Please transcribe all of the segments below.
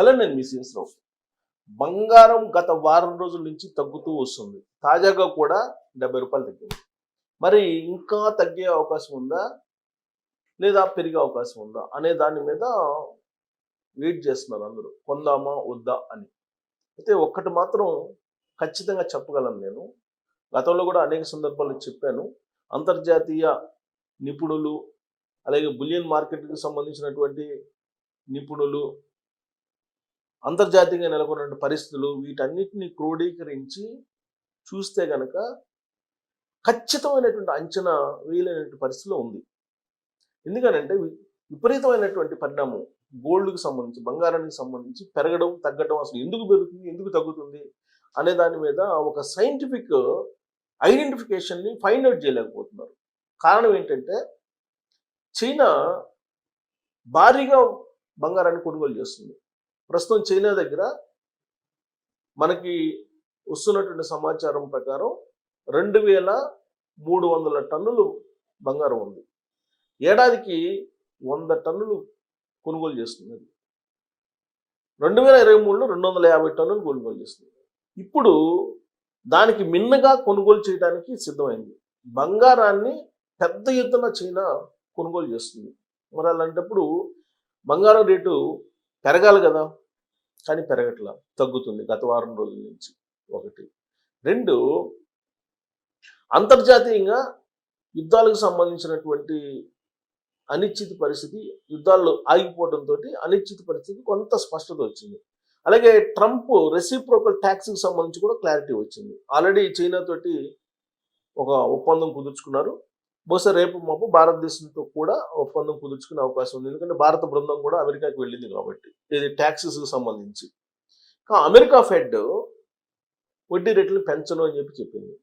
Hello నేను మీ రావు. బంగారం గత వారం రోజుల నుంచి తగ్గుతూ వస్తుంది. తాజాగా కూడా డెబ్బై రూపాయలు తగ్గింది. మరి ఇంకా తగ్గే అవకాశం ఉందా? లేదా పెరిగే అవకాశం ఉందా? అనే దాని మీద వెయిట్ చేస్తున్నారు అందరూ. కొందామా వద్దా అని. అయితే ఒక్కటి మాత్రం ఖచ్చితంగా చెప్పగలను నేను. గతంలో కూడా అనేక సందర్భాల్లో చెప్పాను. అంతర్జాతీయ నిపుణులు అలాగే బులియన్ మార్కెట్కి సంబంధించినటువంటి నిపుణులు అంతర్జాతీయంగా నెలకొన్న పరిస్థితులు వీటన్నిటిని క్రోడీకరించి చూస్తే గనక ఖచ్చితమైనటువంటి అంచనా వేయలేనటువంటి పరిస్థితిలో ఉంది. ఎందుకనంటే వి- విపరీతమైనటువంటి పరిణామం గోల్డ్కి సంబంధించి బంగారానికి సంబంధించి పెరగడం తగ్గడం అసలు ఎందుకు పెరుగుతుంది ఎందుకు తగ్గుతుంది అనే దాని మీద ఒక సైంటిఫిక్ ఐడెంటిఫికేషన్ని ఫైండ్ అవుట్ చేయలేకపోతున్నారు. కారణం ఏంటంటే చైనా భారీగా బంగారాన్ని కొనుగోలు చేస్తుంది. ప్రస్తుతం చైనా దగ్గర మనకి వస్తున్నటువంటి సమాచారం ప్రకారం రెండు వేల మూడు వందల టన్నులు బంగారం ఉంది. ఏడాదికి వంద టన్నులు కొనుగోలు చేస్తుంది అది. రెండు వేల ఇరవై మూడులో రెండు వందల యాభై టన్నులు కొనుగోలు చేస్తుంది ఇప్పుడు దానికి మిన్నగా కొనుగోలు చేయడానికి సిద్ధమైంది. బంగారాన్ని పెద్ద ఎత్తున చైనా కొనుగోలు చేస్తుంది. మరి అలాంటప్పుడు బంగారం రేటు పెరగాలి కదా. కానీ పెరగట్లా. తగ్గుతుంది గత వారం రోజుల నుంచి. ఒకటి. రెండు అంతర్జాతీయంగా యుద్ధాలకు సంబంధించినటువంటి అనిశ్చిత పరిస్థితి యుద్ధాల్లో ఆగిపోవడంతో అనిశ్చిత పరిస్థితి కొంత స్పష్టత వచ్చింది. అలాగే ట్రంప్ రెసిప్రోకల్ ట్యాక్స్కి సంబంధించి కూడా క్లారిటీ వచ్చింది. ఆల్రెడీ చైనా తోటి ఒక ఒప్పందం కుదుర్చుకున్నారు. బహుశా రేపు మాపు భారతదేశంతో కూడా ఒప్పందం కుదుర్చుకునే అవకాశం ఉంది. ఎందుకంటే భారత బృందం కూడా అమెరికాకి వెళ్ళింది కాబట్టి ఇది ట్యాక్సెస్కి సంబంధించి. కా అమెరికా ఫెడ్ వడ్డీ రేట్లు పెంచను అని చెప్పి చెప్పింది.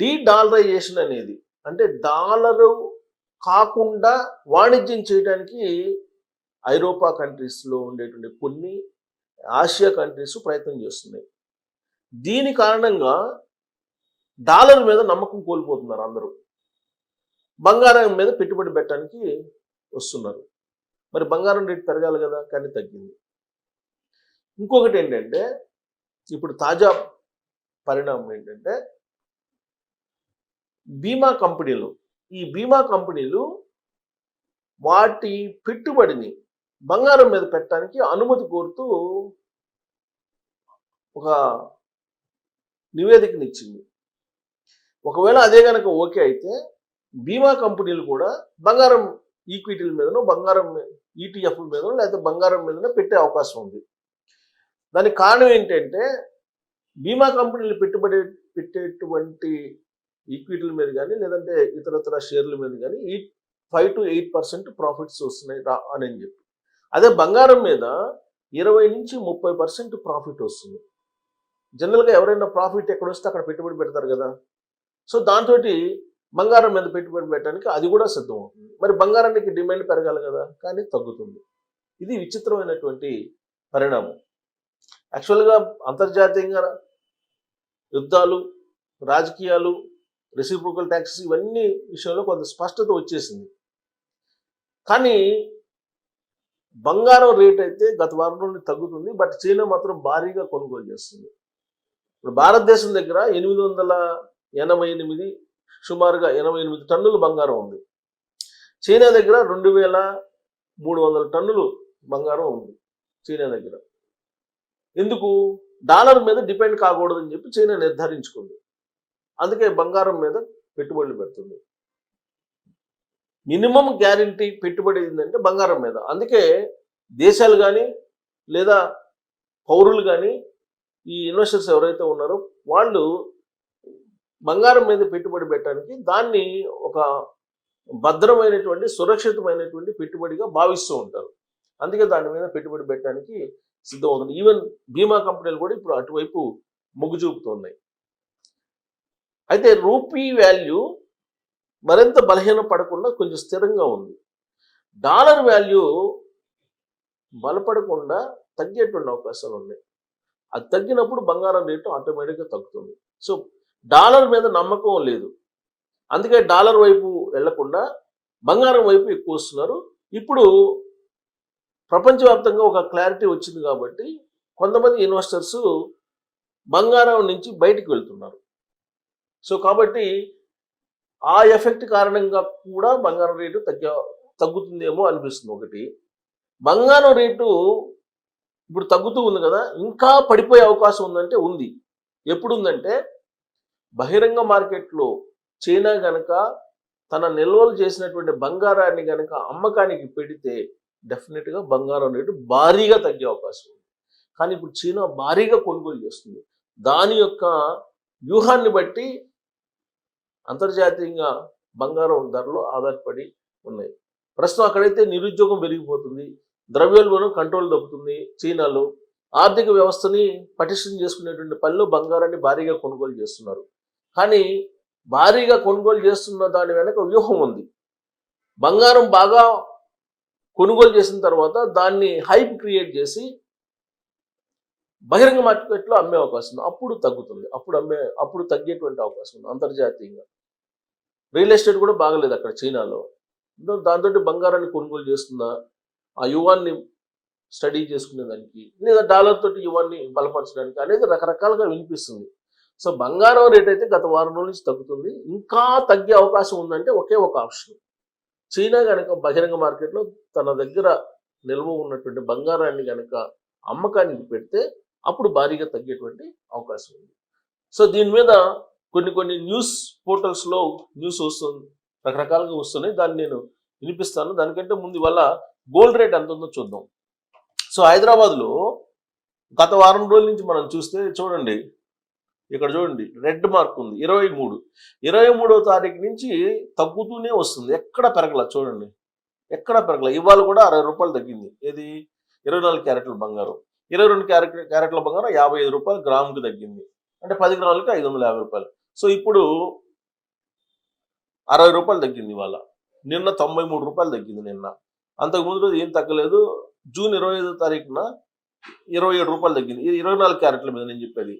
డీ డాలరైజేషన్ అనేది అంటే డాలరు కాకుండా వాణిజ్యం చేయడానికి ఐరోపా కంట్రీస్లో ఉండేటువంటి కొన్ని ఆసియా కంట్రీస్ ప్రయత్నం చేస్తున్నాయి. దీని కారణంగా డాలర్ మీద నమ్మకం కోల్పోతున్నారు అందరూ. బంగారం మీద పెట్టుబడి పెట్టడానికి వస్తున్నారు. మరి బంగారం రేటు పెరగాలి కదా కానీ తగ్గింది. ఇంకొకటి ఏంటంటే ఇప్పుడు తాజా పరిణామం ఏంటంటే బీమా కంపెనీలు ఈ బీమా కంపెనీలు వాటి పెట్టుబడిని బంగారం మీద పెట్టడానికి అనుమతి కోరుతూ ఒక నివేదికనిచ్చింది ఒకవేళ అదే కనుక ఓకే అయితే బీమా కంపెనీలు కూడా బంగారం ఈక్విటీల మీదనో బంగారం ఈటీఎఫ్ల మీదనో లేకపోతే బంగారం మీదనో పెట్టే అవకాశం ఉంది. దానికి కారణం ఏంటంటే బీమా కంపెనీలు పెట్టుబడి పెట్టేటువంటి ఈక్విటీల మీద కానీ లేదంటే ఇతరతర షేర్ల మీద కానీ eight five to eight percent profits వస్తున్నాయి రా అని చెప్పి. అదే బంగారం మీద ఇరవై నుంచి ముప్పై పర్సెంట్ ప్రాఫిట్ వస్తుంది. జనరల్గా ఎవరైనా ప్రాఫిట్ ఎక్కడ వస్తే అక్కడ పెట్టుబడి పెడతారు కదా. సో దాంతో బంగారం మీద పెట్టుబడి పెట్టడానికి అది కూడా సిద్ధం అవుతుంది. మరి బంగారానికి డిమాండ్ పెరగాలి కదా కానీ తగ్గుతుంది. ఇది విచిత్రమైనటువంటి పరిణామం. యాక్చువల్గా అంతర్జాతీయంగా యుద్ధాలు రాజకీయాలు రెసిప్రోకల్ ట్యాక్సెస్ ఇవన్నీ విషయంలో కొంత స్పష్టత వచ్చేసింది. కానీ బంగారం రేట్ అయితే గత వారం నుండి తగ్గుతుంది బట్ చైనా మాత్రం భారీగా కొనుగోలు చేస్తుంది. ఇప్పుడు భారతదేశం దగ్గర ఎనిమిది వందల ఎనభై ఎనిమిది సుమారుగా ఎనభై ఎనిమిది టన్నులు బంగారం ఉంది. చైనా దగ్గర రెండు వేల మూడు వందల టన్నులు బంగారం ఉంది చైనా దగ్గర. ఎందుకు? డాలర్ మీద డిపెండ్ కాకూడదని చెప్పి చైనా నిర్ధారించుకుంది. అందుకే బంగారం మీద పెట్టుబడులు పెడుతుంది. మినిమం గ్యారంటీ పెట్టుబడి ఏంటంటే బంగారం మీద. అందుకే దేశాలు కానీ లేదా పౌరులు కానీ ఈ ఇన్వెస్టర్స్ ఎవరైతే ఉన్నారో వాళ్ళు బంగారం మీద పెట్టుబడి పెట్టడానికి దాన్ని ఒక భద్రమైనటువంటి సురక్షితమైనటువంటి పెట్టుబడిగా భావిస్తూ ఉంటారు. అందుకే దాని మీద పెట్టుబడి పెట్టడానికి సిద్ధం అవుతుంది ఈవెన్ బీమా కంపెనీలు కూడా ఇప్పుడు అటువైపు మొగ్గు చూపుతున్నాయి. అయితే రూపీ వాల్యూ మరింత బలహీన పడకుండా కొంచెం స్థిరంగా ఉంది. డాలర్ వాల్యూ బలపడకుండా తగ్గేటువంటి అవకాశాలు ఉన్నాయి. అది తగ్గినప్పుడు బంగారం రేటు ఆటోమేటిక్గా తగ్గుతుంది. సో డాలర్ మీద నమ్మకం లేదు. అందుకే డాలర్ వైపు వెళ్ళకుండా బంగారం వైపు ఎక్కువ వస్తున్నారు. ఇప్పుడు ప్రపంచవ్యాప్తంగా ఒక క్లారిటీ వచ్చింది కాబట్టి కొంతమంది ఇన్వెస్టర్స్ బంగారం నుంచి బయటికి వెళ్తున్నారు. సో కాబట్టి ఆ ఎఫెక్ట్ కారణంగా కూడా బంగారం రేటు తగ్గ తగ్గుతుందేమో అనిపిస్తుంది ఒకటి. బంగారం రేటు ఇప్పుడు తగ్గుతూ ఉంది కదా ఇంకా పడిపోయే అవకాశం ఉందంటే ఉంది. ఎప్పుడు ఉందంటే బహిరంగ మార్కెట్లో చైనా గనక తన నిల్వలు చేసినటువంటి బంగారాన్ని గనక అమ్మకానికి పెడితే డెఫినెట్గా బంగారం రేటు భారీగా తగ్గే అవకాశం ఉంది. కానీ ఇప్పుడు చైనా భారీగా కొనుగోలు చేస్తుంది. దాని యొక్క వ్యూహాన్ని బట్టి అంతర్జాతీయంగా బంగారం ధరలు ఆధారపడి ఉన్నాయి. ప్రస్తుతం అక్కడైతే నిరుద్యోగం పెరిగిపోతుంది. ద్రవ్యోల్బణం కంట్రోల్ దొక్కుతుంది చైనాలో. ఆర్థిక వ్యవస్థని పటిష్టం చేసుకునేటువంటి పనిలో బంగారాన్ని భారీగా కొనుగోలు చేస్తున్నారు. కానీ భారీగా కొనుగోలు చేస్తున్న దాని వెనక వ్యూహం ఉంది. బంగారం బాగా కొనుగోలు చేసిన తర్వాత దాన్ని హైప్ క్రియేట్ చేసి బహిరంగ మార్కెట్లో అమ్మే అవకాశం ఉంది. అప్పుడు తగ్గుతుంది. అప్పుడు అమ్మే అప్పుడు తగ్గేటువంటి అవకాశం ఉంది అంతర్జాతీయంగా. రియల్ ఎస్టేట్ కూడా బాగలేదు అక్కడ చైనాలో. దాంతో బంగారాన్ని కొనుగోలు చేస్తున్న ఆ యువాన్ని స్టడీ చేసుకునేదానికి లేదా డాలర్ తోటి యువాన్ని బలపరచడానికి అనేది రకరకాలుగా వినిపిస్తుంది. సో బంగారం రేట్ అయితే గత వారం రోజుల నుంచి తగ్గుతుంది. ఇంకా తగ్గే అవకాశం ఉందంటే ఒకే ఒక ఆప్షన్. చైనా కనుక బహిరంగ మార్కెట్లో తన దగ్గర నిల్వ ఉన్నటువంటి బంగారాన్ని కనుక అమ్మకానికి పెడితే అప్పుడు భారీగా తగ్గేటువంటి అవకాశం ఉంది. సో దీని మీద కొన్ని కొన్ని న్యూస్ పోర్టల్స్లో న్యూస్ వస్తుంది రకరకాలుగా వస్తున్నాయి. దాన్ని నేను వినిపిస్తాను. దానికంటే ముందు వల్ల గోల్డ్ రేట్ ఎంత ఉందో చూద్దాం. సో హైదరాబాద్లో గత వారం రోజుల నుంచి మనం చూస్తే చూడండి ఇక్కడ చూడండి రెడ్ మార్క్ ఉంది ఇరవై మూడు. ఇరవై మూడవ తారీఖు నుంచి తగ్గుతూనే వస్తుంది ఎక్కడ పెరగల చూడండి ఎక్కడ పెరగల. ఇవాళ కూడా అరవై రూపాయలు తగ్గింది ఏది? ఇరవై నాలుగు క్యారెట్ల బంగారం. ఇరవై రెండు క్యారెట్ క్యారెట్ల బంగారం యాభై ఐదు రూపాయలు గ్రాముకి తగ్గింది అంటే పది గ్రాములకి ఐదు వందల యాభై రూపాయలు. సో ఇప్పుడు అరవై రూపాయలు తగ్గింది ఇవాళ నిన్న తొంభై మూడు రూపాయలు తగ్గింది నిన్న. అంతకు ముందు రోజు ఏం తగ్గలేదు జూన్ ఇరవై ఐదో తారీఖున ఇరవై ఏడు రూపాయలు తగ్గింది ఇది ఇరవై నాలుగు క్యారెట్ల మీద నేను చెప్పేది.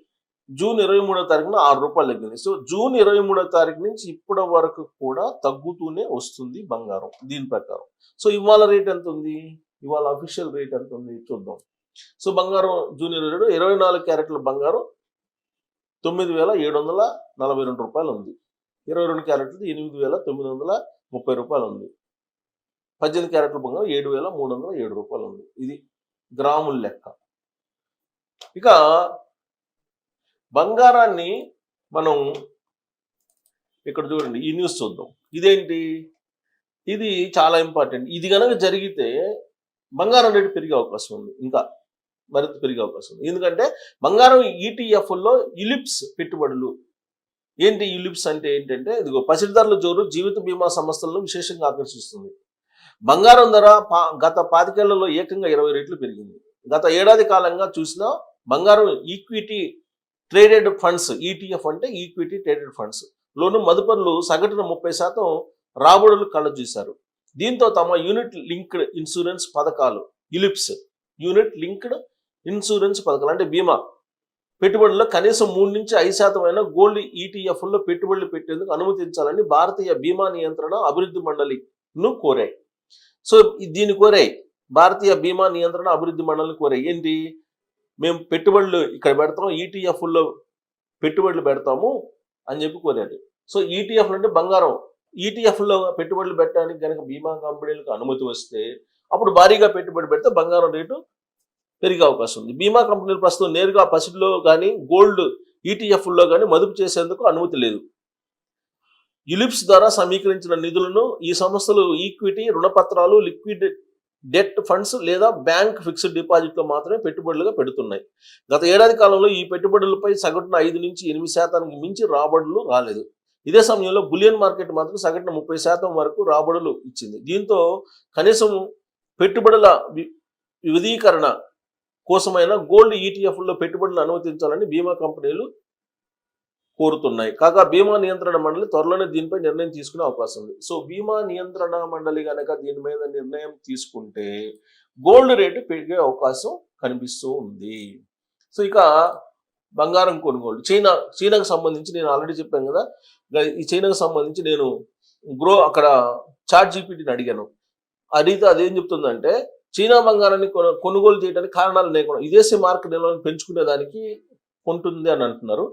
జూన్ ఇరవై మూడో తారీఖున ఆరు రూపాయలు తగ్గింది. సో జూన్ ఇరవై మూడో తారీఖు నుంచి ఇప్పటి వరకు కూడా తగ్గుతూనే వస్తుంది బంగారం దీని ప్రకారం. సో ఇవాళ రేట్ ఎంత ఉంది ఇవాళ అఫీషియల్ రేట్ ఎంత ఉంది చూద్దాం. సో బంగారం జూన్ ఇరవై రెండు ఇరవై నాలుగు క్యారెట్ల బంగారం తొమ్మిది వేల ఏడు వందల నలభై రెండు రూపాయలు ఉంది. ఇరవై రెండు క్యారెట్లు ఎనిమిది వేల తొమ్మిది వందల ముప్పై రూపాయలు ఉంది. పద్దెనిమిది క్యారెట్ల బంగారం ఏడు వేల మూడు వందల ఏడు రూపాయలు ఉంది. ఇది గ్రాముల లెక్క. ఇక బంగారాన్ని మనం ఇక్కడ చూడండి ఈ న్యూస్ చూద్దాం. ఇదేంటి? ఇది చాలా ఇంపార్టెంట్ ఇది కనుక జరిగితే బంగారం రేటు పెరిగే అవకాశం ఉంది. ఇంకా మరింత పెరిగే అవకాశం ఉంది. ఎందుకంటే బంగారం ఈటీఎఫ్లో ఇలిప్స్ పెట్టుబడులు. ఏంటి యులిప్స్ అంటే ఏంటంటే ఇదిగో పసిడిదారుల జోరు జీవిత బీమా సంస్థలను విశేషంగా ఆకర్షిస్తుంది. బంగారం ధర పా గత పాతికేళ్ళలో ఏకంగా ఇరవై రెట్లు పెరిగింది. గత ఏడాది కాలంగా చూసిన బంగారం ఈక్విటీ ట్రేడెడ్ ఫండ్స్ ఈటీఎఫ్ అంటే ఈక్విటీ ట్రేడెడ్ ఫండ్స్. లోను మదుపరులు సగటున ముప్పై శాతం రాబడులు కళ్ళ చూశారు దీంతో తమ యూనిట్ లింక్డ్ ఇన్సూరెన్స్ పథకాలు యులిప్స్ యూనిట్ లింక్డ్ ఇన్సూరెన్స్ పథకాలు అంటే బీమా పెట్టుబడుల్లో కనీసం మూడు నుంచి ఐదు శాతమైన గోల్డ్ ఈటీఎఫ్ల్లో పెట్టుబడులు పెట్టేందుకు అనుమతించాలని భారతీయ బీమా నియంత్రణ అభివృద్ధి మండలిను కోరాయి. సో దీని దీన్ని కోరాయి. భారతీయ బీమా నియంత్రణ అభివృద్ధి మండలిని కోరాయి. ఏంటి? మేము పెట్టుబడులు ఇక్కడ పెడతాం ఈటీఎఫ్లో పెట్టుబడులు పెడతాము అని చెప్పి కోరాడు సో ఈటీఎఫ్లు అంటే బంగారం. ఈటీఎఫ్లో పెట్టుబడులు పెట్టడానికి కనుక బీమా కంపెనీలకు అనుమతి వస్తే అప్పుడు భారీగా పెట్టుబడి పెడితే బంగారం రేటు పెరిగే అవకాశం ఉంది. బీమా కంపెనీలు ప్రస్తుతం నేరుగా పసిడిలో కానీ గోల్డ్ ఈటీఎఫ్లో కానీ మదుపు చేసేందుకు అనుమతి లేదు. యులిప్స్ ద్వారా సమీకరించిన నిధులను ఈ సంస్థలు ఈక్విటీ రుణపత్రాలు లిక్విడ్ డెట్ ఫండ్స్ లేదా బ్యాంక్ ఫిక్స్డ్ డిపాజిట్లో మాత్రమే పెట్టుబడులుగా పెడుతున్నాయి. గత ఏడాది కాలంలో ఈ పెట్టుబడులపై సగటున ఐదు నుంచి ఎనిమిది శాతానికి మించి రాబడులు రాలేదు. ఇదే సమయంలో బులియన్ మార్కెట్ మాత్రం సగటున ముప్పై శాతం వరకు రాబడులు ఇచ్చింది. దీంతో కనీసం పెట్టుబడుల వి- వివిధీకరణ కోసమైన గోల్డ్ ఈటీఎఫ్లో పెట్టుబడులు అనుమతించాలని బీమా కంపెనీలు కోరుతున్నాయి. కాగా బీమా నియంత్రణ మండలి త్వరలోనే దీనిపై నిర్ణయం తీసుకునే అవకాశం ఉంది. సో బీమా నియంత్రణ మండలి కనుక దీని మీద నిర్ణయం తీసుకుంటే గోల్డ్ రేటు పెరిగే అవకాశం కనిపిస్తూ ఉంది. సో ఇక బంగారం కొనుగోలు. చైనా చైనాకు సంబంధించి నేను ఆల్రెడీ చెప్పాను కదా. ఈ చైనాకు సంబంధించి నేను గ్రో అక్కడ చాట్ జీపీటీని అడిగాను. అడిగితే అదేం చెప్తుందంటే చైనా బంగారాన్ని కొనుగోలు చేయడానికి కారణాలు లేకుండా విదేశీ మార్కెట్ నిల్వను పెంచుకునేదానికి కొంటుంది అని అంటున్నారు.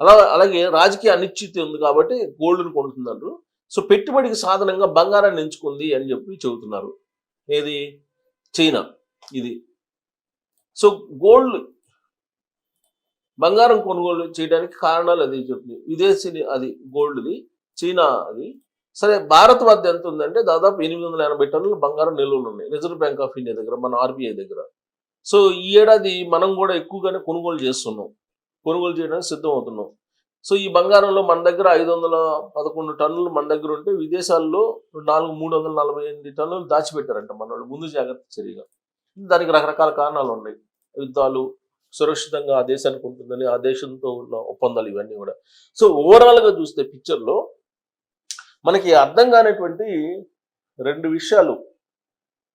అలా అలాగే రాజకీయ అనిశ్చితి ఉంది కాబట్టి గోల్డ్ను కొంటున్నారు సో పెట్టుబడికి సాధనంగా బంగారాన్ని ఎంచుకుంది అని చెప్పి చెబుతున్నారు. ఏది? చైనా. ఇది. సో గోల్డ్ బంగారం కొనుగోలు చేయడానికి కారణాలు అది చెప్తుంది. విదేశీ అది గోల్డ్ది చైనా అది. సరే భారత్ వద్ద ఎంత ఉందంటే దాదాపు ఎనిమిది వందల ఎనభై టన్నుల బంగారం నిల్వలు ఉన్నాయి. రిజర్వ్ బ్యాంక్ ఆఫ్ ఇండియా దగ్గర మన ఆర్బీఐ దగ్గర. సో ఈ ఏడాది మనం కూడా ఎక్కువగానే కొనుగోలు చేస్తున్నాం. కొనుగోలు చేయడానికి సిద్ధం అవుతున్నాం సో ఈ బంగారంలో మన దగ్గర ఐదు వందల పదకొండు టన్నులు మన దగ్గర ఉంటే విదేశాల్లో నాలుగు మూడు వందల నలభై ఎనిమిది టన్నులు దాచిపెట్టారంట మన వాళ్ళు ముందు జాగ్రత్త చర్యగా. దానికి రకరకాల కారణాలు ఉన్నాయి. యుద్ధాలు సురక్షితంగా ఆ దేశానికి ఉంటుందని ఆ దేశంతో ఉన్న ఒప్పందాలు ఇవన్నీ కూడా. సో ఓవరాల్గా చూస్తే పిక్చర్లో మనకి అర్థం కానటువంటి రెండు విషయాలు.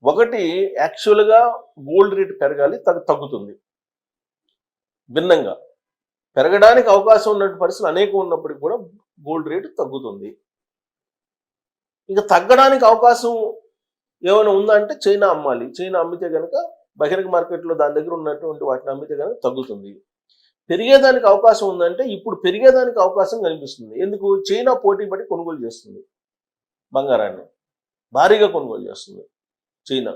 ఒకటి యాక్చువల్గా గోల్డ్ రేట్ పెరగాలి తగ్గుతుంది. భిన్నంగా. పెరగడానికి అవకాశం ఉన్నటువంటి పరిస్థితులు అనేకం ఉన్నప్పటికీ కూడా గోల్డ్ రేటు తగ్గుతుంది. ఇంకా తగ్గడానికి అవకాశం ఏమైనా ఉందా అంటే చైనా అమ్మాలి. చైనా అమ్మితే కనుక బహిరంగ మార్కెట్లో దాని దగ్గర ఉన్నటువంటి వాటిని అమ్మితే కనుక తగ్గుతుంది. పెరిగేదానికి అవకాశం ఉందంటే ఇప్పుడు పెరిగేదానికి అవకాశం కనిపిస్తుంది. ఎందుకు? చైనా పోటీ పడి కొనుగోలు చేస్తుంది. బంగారాన్ని. భారీగా కొనుగోలు చేస్తుంది చైనా.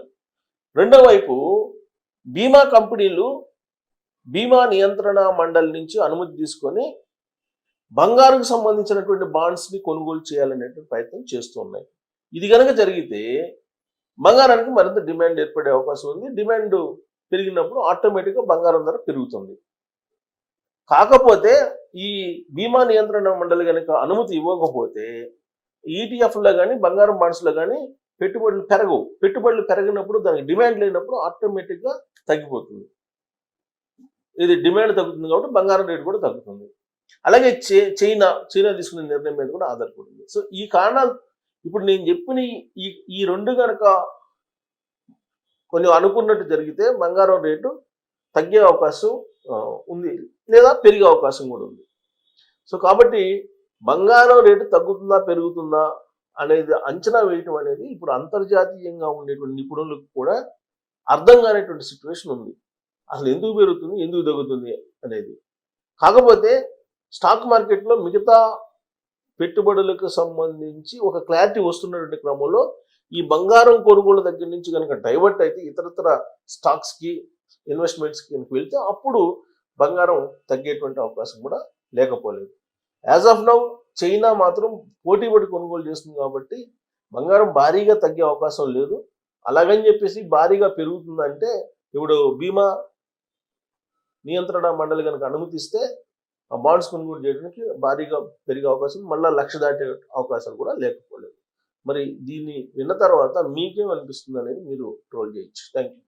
రెండో వైపు బీమా కంపెనీలు బీమా నియంత్రణ మండలి నుంచి అనుమతి తీసుకొని బంగారుకు సంబంధించినటువంటి బాండ్స్ని కొనుగోలు చేయాలనేటువంటి ప్రయత్నం చేస్తూ ఉన్నాయి. ఇది కనుక జరిగితే బంగారానికి మరింత డిమాండ్ ఏర్పడే అవకాశం ఉంది. డిమాండ్ పెరిగినప్పుడు ఆటోమేటిక్గా బంగారం ధర పెరుగుతుంది. కాకపోతే ఈ బీమా నియంత్రణ మండలి కనుక అనుమతి ఇవ్వకపోతే ఈటీఎఫ్లో కానీ బంగారం బాండ్స్లో కానీ పెట్టుబడులు పెరగవు. పెట్టుబడులు పెరిగినప్పుడు దానికి డిమాండ్ లేనప్పుడు ఆటోమేటిక్గా తగ్గిపోతుంది. ఇది డిమాండ్ తగ్గుతుంది కాబట్టి బంగారం రేటు కూడా తగ్గుతుంది. అలాగే చే- చైనా చైనా తీసుకునే నిర్ణయం మీద కూడా ఆధారపడింది సో ఈ కారణాలు ఇప్పుడు నేను చెప్పిన ఈ- ఈ రెండు కనుక కొన్ని అనుకున్నట్టు జరిగితే బంగారం రేటు తగ్గే అవకాశం ఉంది. లేదా పెరిగే అవకాశం కూడా ఉంది. సో కాబట్టి బంగారం రేటు తగ్గుతుందా పెరుగుతుందా అనేది అంచనా వేయటం అనేది ఇప్పుడు అంతర్జాతీయంగా ఉండేటువంటి నిపుణులకు కూడా అర్థం కానిటువంటి సిచ్యువేషన్ ఉంది. అసలు ఎందుకు పెరుగుతుంది ఎందుకు తగ్గుతుంది అనేది. కాకపోతే స్టాక్ మార్కెట్లో మిగతా పెట్టుబడులకు సంబంధించి ఒక క్లారిటీ వస్తున్నటువంటి క్రమంలో ఈ బంగారం కొనుగోలు దగ్గర నుంచి కనుక డైవర్ట్ అయితే ఇతరతర స్టాక్స్కి ఇన్వెస్ట్మెంట్స్కి కనుక వెళ్తే అప్పుడు బంగారం తగ్గేటువంటి అవకాశం కూడా లేకపోలేదు. యాజ్ ఆఫ్ నౌ చైనా మాత్రం పోటీ పడి కొనుగోలు చేస్తుంది కాబట్టి బంగారం భారీగా తగ్గే అవకాశం లేదు. అలాగని చెప్పేసి భారీగా పెరుగుతుందంటే ఇప్పుడు బీమా నియంత్రణ మండలి కనుక అనుమతిస్తే ఆ బాండ్స్ కొనుగోలు చేయడానికి భారీగా పెరిగే అవకాశం మళ్ళీ లక్ష దాటే అవకాశాలు కూడా లేకపోలేదు. మరి దీన్ని విన్న తర్వాత మీకేం అనిపిస్తుంది అనేది మీరు ట్రోల్ చేయొచ్చు. Thank you